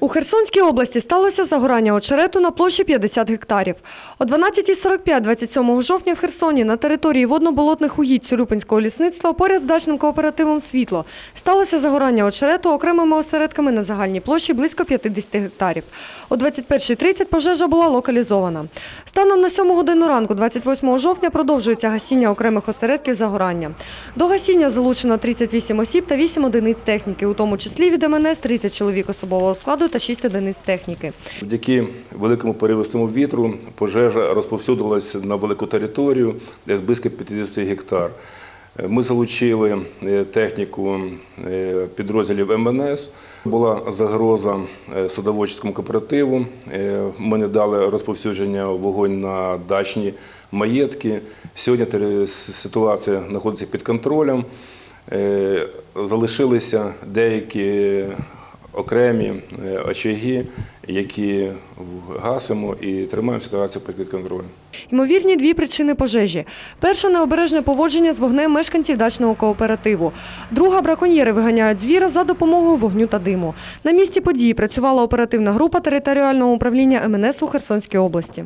У Херсонській області сталося загорання очерету на площі 50 гектарів. О 12.45 27 жовтня в Херсоні на території водно-болотних угідь Цюрюпинського лісництва поряд з дачним кооперативом «Світло» сталося загорання очерету окремими осередками на загальній площі близько 50 гектарів. О 21.30 пожежа була локалізована. Станом на 7 годину ранку 28 жовтня продовжується гасіння окремих осередків загорання. До гасіння залучено 38 осіб та 8 одиниць техніки, у тому числі від МНС 30 чоловік особового складу та 6 одиниць техніки. Завдяки великому поривистому вітру пожежа розповсюдилася на велику територію, десь близько 50 гектар. Ми залучили е, техніку е, підрозділів МНС. Була загроза е, садоводчому кооперативу. Ми не дали розповсюдження вогонь на дачні маєтки. Сьогодні ситуація знаходиться під контролем. Залишилися деякі окремі е, очаги, які гасимо і тримаємо ситуацію під контролем. Ймовірні дві причини пожежі. Перша – необережне поводження з вогнем мешканців дачного кооперативу. Друга – браконьєри виганяють звіра за допомогою вогню та диму. На місці події працювала оперативна група територіального управління МНС у Херсонській області.